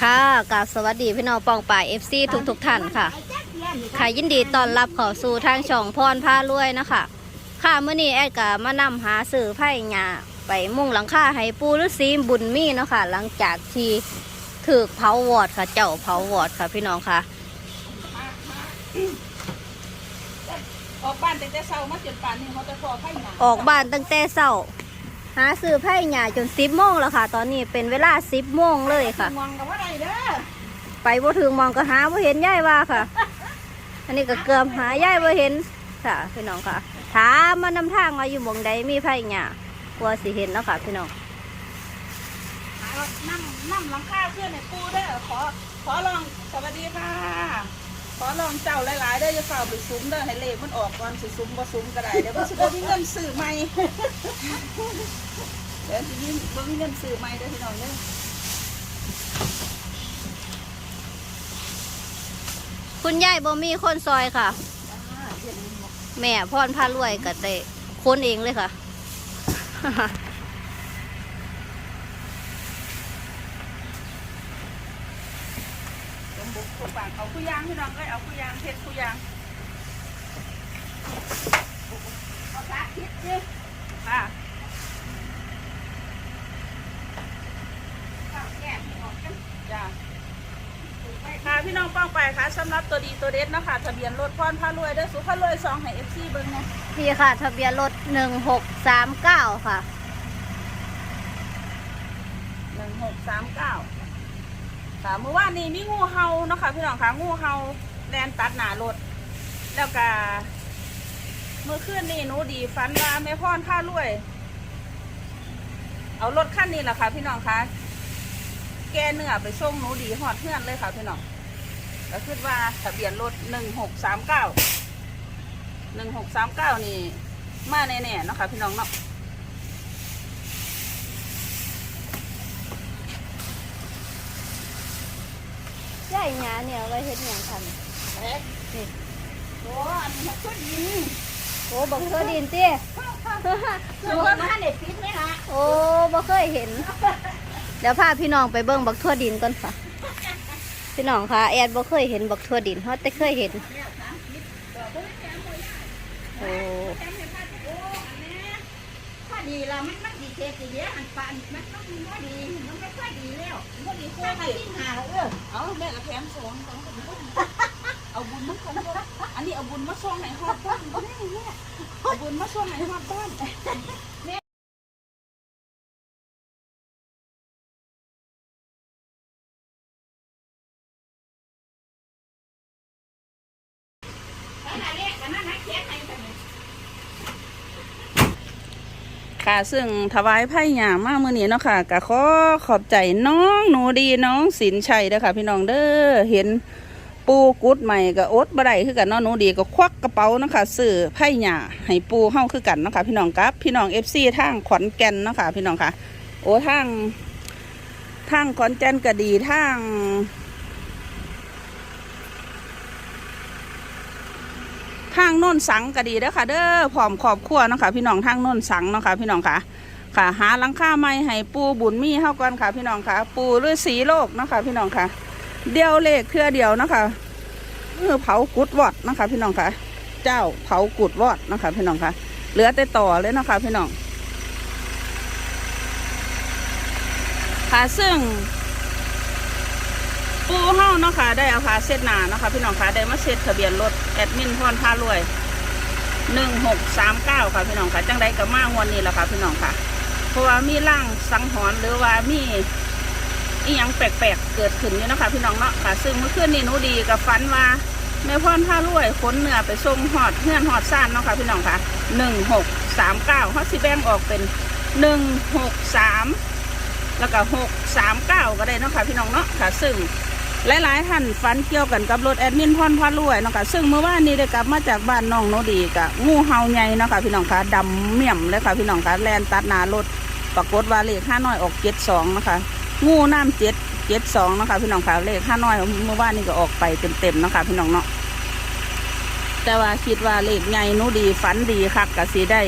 ค่ะกับสวัสดีพี่น้องปองป่ายเอฟซีทุกทุกๆท่านค่ะ ค่ะยินดีต้อนรับเข้าสู่ทางช่องพรพารวยนะคะค่ะเมื่อนี้แอดก็มานำหาสื่อไผ่หญ้าไปมุ่งหลังคาให้ปูฤาษีบุญมีเนาะค่ะ หลังจากที่ถือเผาวอดค่ะ เจ้าเผาวอดค่ะ พี่น้องค่ะออกบ้านแต่แต่เช้ามาจนป่านนี้เขาจะพอไข่หนาออกบ้านตั้งแต่เช้า หาสื่อไผ่หญ้าจนสิบโมงแล้วค่ะ ตอนนี้เป็นเวลาสิบโมงเลยค่ะ มองกับว่าไรเด้อไปบ่ถึงมองก็หาบ่เห็นย่ายว่าค่ะ อันนี้ก็เกือบหาย่ายบ่เห็นค่ะ พี่น้องค่ะถามมานำทางว่าอยู่หมองใดมีไผหญ้ากลัวสิเห็นเนาะค่ะ พี่น้องหานั่งนั่งหลังคาเพื่อนในปูเด้อขอขอลองสวัสดีค่ะ ขอลองเจ้าหลายๆเด้อจะเฝ้าไปซุ้มเด้อให้เลขมันออกก่อนสิซุ้มบ่ซุ้มก็ได้เดี๋ยวมันสิบ่มีเงินซื้อใหม่เดี๋ยวสิมีบ่มีเงินซื้อใหม่เด้อพี่น้องเด้อคุณยายบ่มีคนซอยค่ะอ่าเดี๋ยวนี้บอกแม่พรพารวยก็ได้คนเองเลยค่ะ เดี๋ยวบุกเข้าปากเอาผู้ยางพี่น้องเอ้ยเอาผู้ยางเพชรผู้ยางเอาสาธิตดิค่ะจ้าค่ะพี่น้องป้องไปค่ะสำหรับตัวดีตัวเด็ดเนาะคะทะเบียนรถพรพารวยเด้อสุพารวยสองให้เอฟซีเบิ้งนะพี่ค่ะ ทะเบียนรถหนึ่งหกสามเก้าค่ะหนึ่งหกสามเก้า ค่ะเมื่อวานนี้มีงูเห่าเนาะค่ะพี่น้องค่ะงูเห่าแลนตัดหนารถแล้วก็เมื่อคืนนี้หนูดีฝันว่าแม่พรพารวย เอารถคันนี้แหละค่ะ พี่น้องค่ะแกเนื้อไปส่งหนูดีหอดเพื่อนเลยค่ะพี่น้องก็คิดว่าทะเบียนรถหนึ่งหกสามเก้าหนึ่งหกสามเก้านี่มาแน่ๆเนาะค่ะพี่น้องเนาะ ย่ายหญ้าเนี่ยเอาไว้เฮ็ดหยังคันเอ๊ะนี่โอ้อันนี้ก็ยินโอ้บักเทือดินเตี้ยคือว่าท่านเด็ดพิษไหมล่ะโอ้บ่เคยเห็น เดี๋ยวพาพี่น้องไปเบิ่งบักทั่วดินก่อนค่ะ พี่น้องค่ะแอดบ่เคยเห็นบักทั่วดินเฮาแต่เคยเห็น โอ้ถ้าดีแล้วมันมันดีเจดีเยอะหันปานมันต้องมีว่าดีมันไม่ค่อยดี แล้วมันดีคู่ไปที่หาเออเอาแม่ละแถมสองสองคนเอาบุญมาส่งอันนี้เอาบุญมาส่งให้ฮอดบ้านแม่แม่เอาบุญมาส่งให้ฮอดบ้าน ค่ะซึ่งถวายไพ่หยามมากมือนี้เนาะค่ะก็ขอขอบใจน้องหนูดีน้องสินชัยเด้อค่ะ พี่น้องเด้อเห็นปูกุดใหม่ก็อดบ่ได้คือกันเนาะหนูดีก็ควักกระเป๋าเนาะค่ะซื้อไพ่หยาให้ปูเฮาคือกันเนาะค่ะพี่น้องครับ พี่น้องเอฟซีทางขอนแก่นเนาะค่ะพี่น้องค่ะ โอ้ทางทางขอนแก่นก็ดีทางางโน่นสังก็ดีเด้อค่ะ เด้อพร้อมครอบครัวเนาะค่ะพี่น้องทางโน่นสังเนาะค่ะพี่น้องค่ะ ค่ะ หาหลังคาไม้ให้ปูบุญมีเฮาก่อนค่ะ พี่น้องค่ะ ปูฤาษีโลกเนาะค่ะพี่น้องค่ะ เดียวเลขเพื่อเดียวเนาะค่ะเออเผากุดวอดเนาะค่ะพี่น้องค่ะ เจ้าเผากุดวอดเนาะค่ะพี่น้องค่ะ เหลือแต่ต่อเลยเนาะค่ะพี่น้องค่ะซึ่งปูเฮ้าเนาะค่ะได้เอาพาเซตหนาเนาะค่ะพี่น้องค่ะได้มาเซตทะเบียนรถ แอดมินพรพารวยหนึ่งหกสามเก้าค่ะพี่น้องค่ะ จังใดกับมางวันนี้แหละค่ะพี่น้องค่ะ เพราะว่ามีร่างสังหรณ์หรือว่ามีอีหยังแปลกๆเกิดขึ้นอยู่นะคะพี่น้องเนาะค่ะ ซึ่งเมื่อคืนนี้หนูดีกับฝันว่าแม่พรพารวยขนเนื้อไปส่งหอดเงื่อนหอดซ่านเนาะค่ะพี่น้องค่ะหนึ่งหกสามเก้าเขาสิแบงออกเป็นหนึ่งหกสามแล้วก็หกสามเก้าก็ได้เนาะค่ะพี่น้องเนาะค่ะ ซึ่ง หลายๆท่านฝันเกี่ยวกันกับรถแอดมินพรพารวยเนาะค่ะซึ่งเมื่อวานนี้ได้กลับมาจากบ้านน้องโนดีกะงูเห่าใหญ่เนาะค่ะพี่น้องคะดำเมี่ยมเลยค่ะพี่น้องคะแลนตัดหน้ารถปรากฏว่าเลขห้าน้อยออกเจ็ดสองนะคะงูน้ำเจ็ดเจ็ดสองนะคะพี่น้องคะเลขห้าน้อยเมื่อวานนี้ก็ออกไปเต็มๆเนะคะพี่น้องเนาะแต่ว่าคิดว่าเลขใหญ่หนูดีฝันดีคักกะสีได้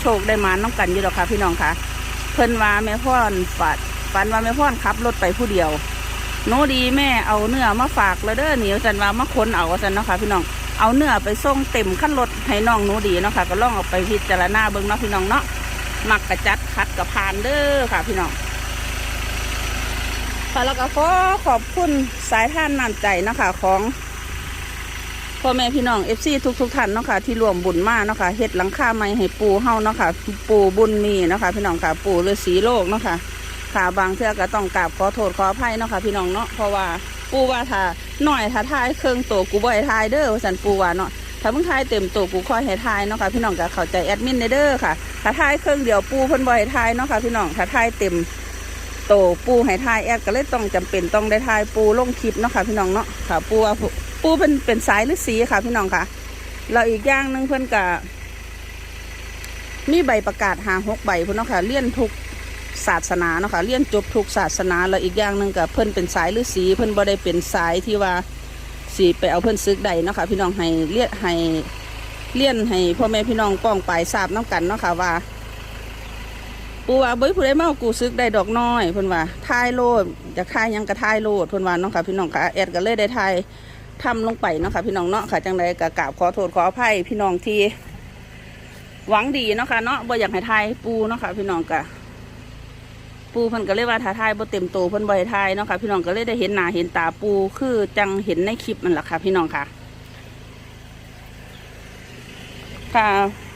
โชคได้มาน้องกันอยู่หรอกค่ะพี่น้องคะเพิ่นว่าแม่พ่อนฝันฝันว่าแม่พ่อนขับรถไปผู้เดียว หนูดีแม่เอาเนื้อมาฝากแล้วเด้อเหนียวจันว่ามาค้นเอาจันเนาะค่ะพี่น้องเอาเนื้อไปส่งเต็มขั้นรถให้น้องหนูดีเนาะค่ะก็ลองเอาไปพิจารณาเบิ่งเนาะพี่น้องเนาะมักกระจัดคัดกระพานเด้อค่ะพี่น้องค่ะแล้วก็ขอขอบคุณสายท่านน้ำใจเนาะค่ะของพ่อแม่พี่น้องเอฟซีทุกทุกท่านเนาะค่ะที่รวมบุญมาเนาะค่ะเฮ็ดหลังคาไม้ให้ปูเฮาเนาะค่ะปูบุญมีเนาะค่ะพี่น้องค่ะปูฤาษีโลกเนาะค่ะ ค่ะบางเทื่อก็ต้องกราบขอโทษขออภัยเนาะค่ะพี่น้องเนาะเพราะว่าปูว่าถ้าหน่อยถ้าทายเครื่องตัวกูบ่ให้ทายเด้อสันปูว่าเนาะถ้ามึงทายเต็มตัวกูคอยให้ทายเนาะค่ะพี่น้องก็เข้าใจแอดมินเด้อค่ะถ้าทายเครื่องเดียวปูเพิ่นบ่ให้ทายเนาะค่ะพี่น้องถ้าทายเต็มโตปูให้ทายแอดก็เลยต้องจำเป็นต้องได้ทายปูลงคลิปเนาะค่ะพี่น้องเนาะค่ะปูว่าปูเป็นเป็นสายฤาษีค่ะพี่น้องค่ะแล้วอีกอย่างหนึงเพิ่นก็มีใบประกาศหาหกใบเพิ่นเนาะค่ะเลี่ยนทุก ศาสนาเนาะค่ะเรียนจบทุกศาสนาแล้วอีกอย่างหนึ่งกับเพิ่นเป็นสายฤาษีเพิ่นบ่ได้เป็นสายที่ว่าสีไปเอาเพิ่นซึกใดเนาะค่ะพี่น้องให้เลียให้เลี้ยนให้พ่อแม่พี่น้องป้องไปทราบน้กันเนาะค่ะว่าปูว่าบ่ยผู้ใดเอากูซึกได้ดอกน้อยเพิ่นว่าทายโลดอยากทายยังก็ทายโลดเพิ่นว่าเนาะค่ะพี่น้องค่ะแอดก็เลยได้ทายทำลงไปเนาะค่ะพี่น้องเนาะค่ะจังไดก็กราบขอโทษขออภัยพี่น้องที่หวังดีเนาะค่ะเนาะบ่อยากให้ทายปูเนาะค่ะพี่น้องก็ ปูเพิ่นก็เลยว่าถ่าทายบ่เต็มโตเพิ่นบ่ให้ทายเนาะค่ะพี่น้องก็เลยได้เห็นหน้าเห็นตาปูคือจังเห็นในคลิปมันแหละค่ะ พี่น้องค่ะ ค่ะ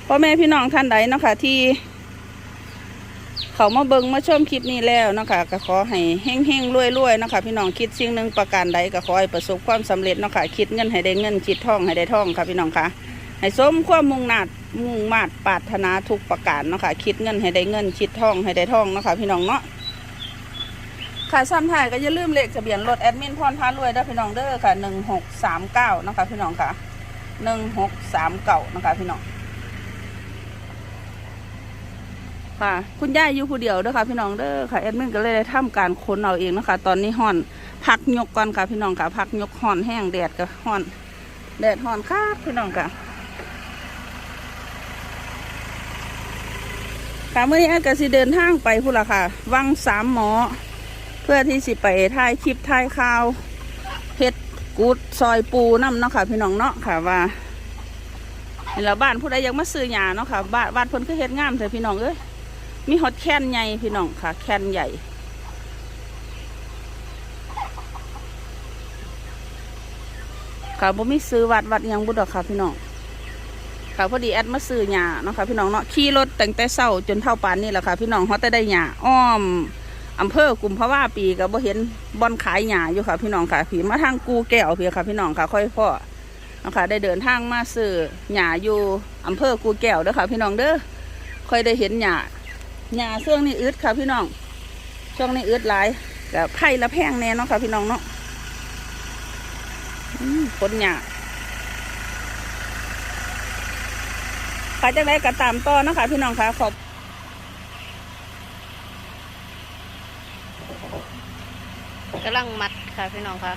พ่อแม่พี่น้องท่านใดเนาะค่ะที่เขามาเบิ่งมาชมคลิปนี้แล้วเนาะค่ะก็ขอให้เฮงเฮงรวยรวยเนาะค่ะพี่น้องคิดสิ่งหนึ่งประการใดก็ขอให้ประสบความสำเร็จเนาะค่ะคิดเงินให้ได้เงินคิดทองให้ได้ทองค่ะพี่น้องค่ะให้สมความมุ่งหนาด มุ่งมาดปาถนาทุกประการเนาะค่ะคิดเงินให้ได้เงิน คิดทองให้ได้ทองเนาะค่ะพี่น้องเนาะค่ะซ้ำท้ายก็อย่าลืมเลขทะเบียนรถแอดมินพรพารวยเด้พี่น้องเด้อค่ะหนึ่งหกสามเก้านะคะพี่น้องค่ะหนึ่งหกสามเก้านะคะพี่น้องค่ะ คุณย่าอยู่ผู้เดียวเด้อค่ะ พี่น้องเด้อค่ะแอดมินก็เลยได้ทำการค้นเอาเองนะคะ ตอนนี้ห่อนพักยกก่อนค่ะพี่น้องค่ะพักยกห่อนแห้งแดดก็ห่อน แดดห่อนคักพี่น้องค่ะ ค่ะเมื่อนี้แอดก็สิเดินทางไปพุ่นละค่ะ วังสามหมอ เพื่อที่สิไปถ่ายคลิปถ่ายข่าวเฮ็ดกูดซอยปูน้ำเนาะค่ะ พี่น้องเนาะค่ะว่าเห็นแล้วบ้านผู้ใดยากมาซื้อหยาเนาะค่ะบ้านบ้านเพิ่นคือเฮ็ดงามแต่พี่น้องเอ้ยมีฮอตแคนใหญ่พี่น้องค่ะ แคนใหญ่ค่ะบ่มีซื้อวัดวัดยังบุดอกค่ะพี่น้อง ค่ะพอดีแอดมาซื้อหญ้าเนาะค่ะพี่น้องเนาะขี่รถตั้งแต่เช้าจนเท่าปานนี้แหละค่ะพี่น้องเขาแต่ได้หญ้าอ้อมอำเภอกุมภาวะปีก็บ่เห็นบอนขายหญ้าอยู่ค่ะ พี่น้องค่ะผีมาทางกูแก้วเพี่ค่ะ พี่น้องค่ะค่อยพ่อเนาะค่ะได้เดินทางมาซื้อหญ้าอยู่อำเภอกูแก้วเด้อค่ะ พี่น้องเด้อค่อยได้เห็นหญ้าหญ้าช่วงนี้อึดค่ะ พี่น้องช่วงนี้อึดหลายกับไผ่ละแพงแน่เนาะค่ะ พี่น้องเนาะอืมคนหยา ขายจากไหนก็ตามต่อนะคะพี่น้องคะขอบกำลังมัดค่ะพี่น้องค่ะ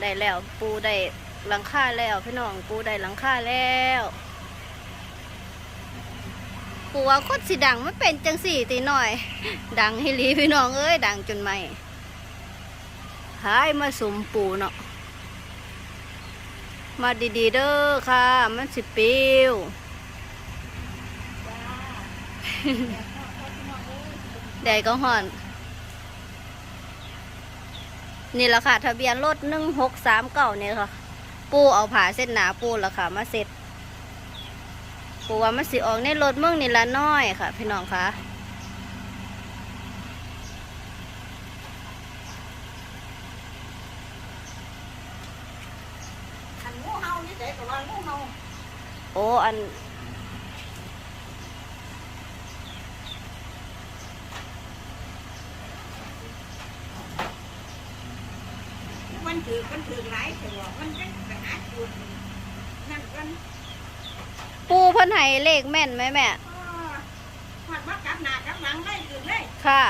ได้แล้ว ปูได้หลังคาแล้ว พี่น้องปูได้หลังคาแล้วปูว่าโคตรสิดังไม่เป็นจังสี่ตีหน่อย ดังให้ลีพี่น้องเอ้ยดังจนไม่หายมาสมปูเนาะ มาดีๆเด้อค่ะ มันสิปิวแดดก็ห่อน นี่แหละค่ะ ทะเบียนรถหนึ่งหกสามเก่าเนี่ยค่ะ ปูเอาผ่าเส้นหนาปูละค่ะ มาเสร็จปูว่ามันสิออกในรถเมืองนี่ละน้อยค่ะ พี่น้องคะ อันงูเห่านี่เด็กกับว่างูเห่า โอ้อันมันถือมันถือหลายตัวมันเป็นไปหาจุดนั่นกันปูเพิ่นให้เลขแม่นไหมแม่หัดมากลับหน้ากลับหลังเลยจุดเลย ค่ะ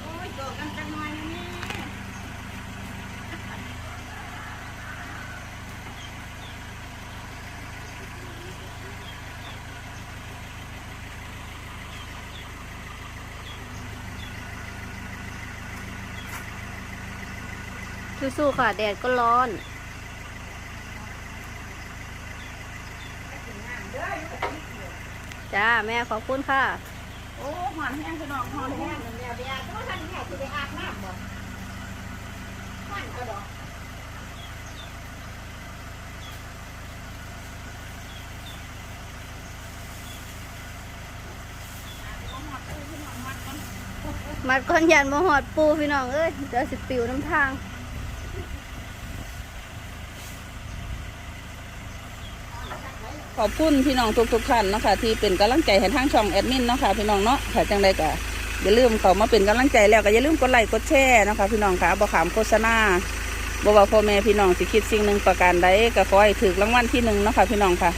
โอ้ยโตกันจังหน่อยนะแม่ สู้ๆค่ะ แดดก็ร้อนจ้า แม่ขอบคุณค่ะ โอ้หอนแห้งพี่น้องหอนแห้งมัดก้อนยันมาหอดปูพี่น้องเอ้ยเดี๋ยวสิปิวน้ำทาง อบคุณพี่น้องทุกๆท่านเนาะคะที่เป็นกำลังใจให้ทางช่องแอดมินเนาะค่ะพี่น้องเนาะค่ะจังใดก็อย่าลืมเขามาเป็นกำลังใจแล้วก็อย่าลืมกดไลค์กดแชร์เนาะคะพี่น้องค่ะบ่ขามโฆษณาบ่ว่าพ่อแม่พี่น้องสิคิดสิ่งหนึ่งประการใดก็ขอให้ถือรางวัลที่หนึ่งเนาะค่ะพี่น้องค่ะ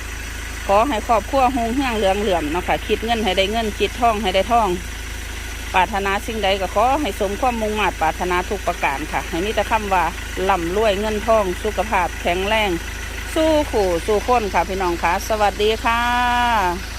ขอให้ครอบครัวหงเฮืองเหลืองเหลื่อมเนาะค่ะคิดเงินให้ได้เงินคิดท่องให้ได้ท่องปรารถนาสิ่งใดก็ขอให้สมความมุ่งมา่ปรารถนาทุกประการค่ะ ให้มีแต่คำว่าล่ำรวยเงินทอง สุขภาพแข็งแรง สู้ขู่สู้คนค่ะพี่น้องค่ะ สวัสดีค่ะ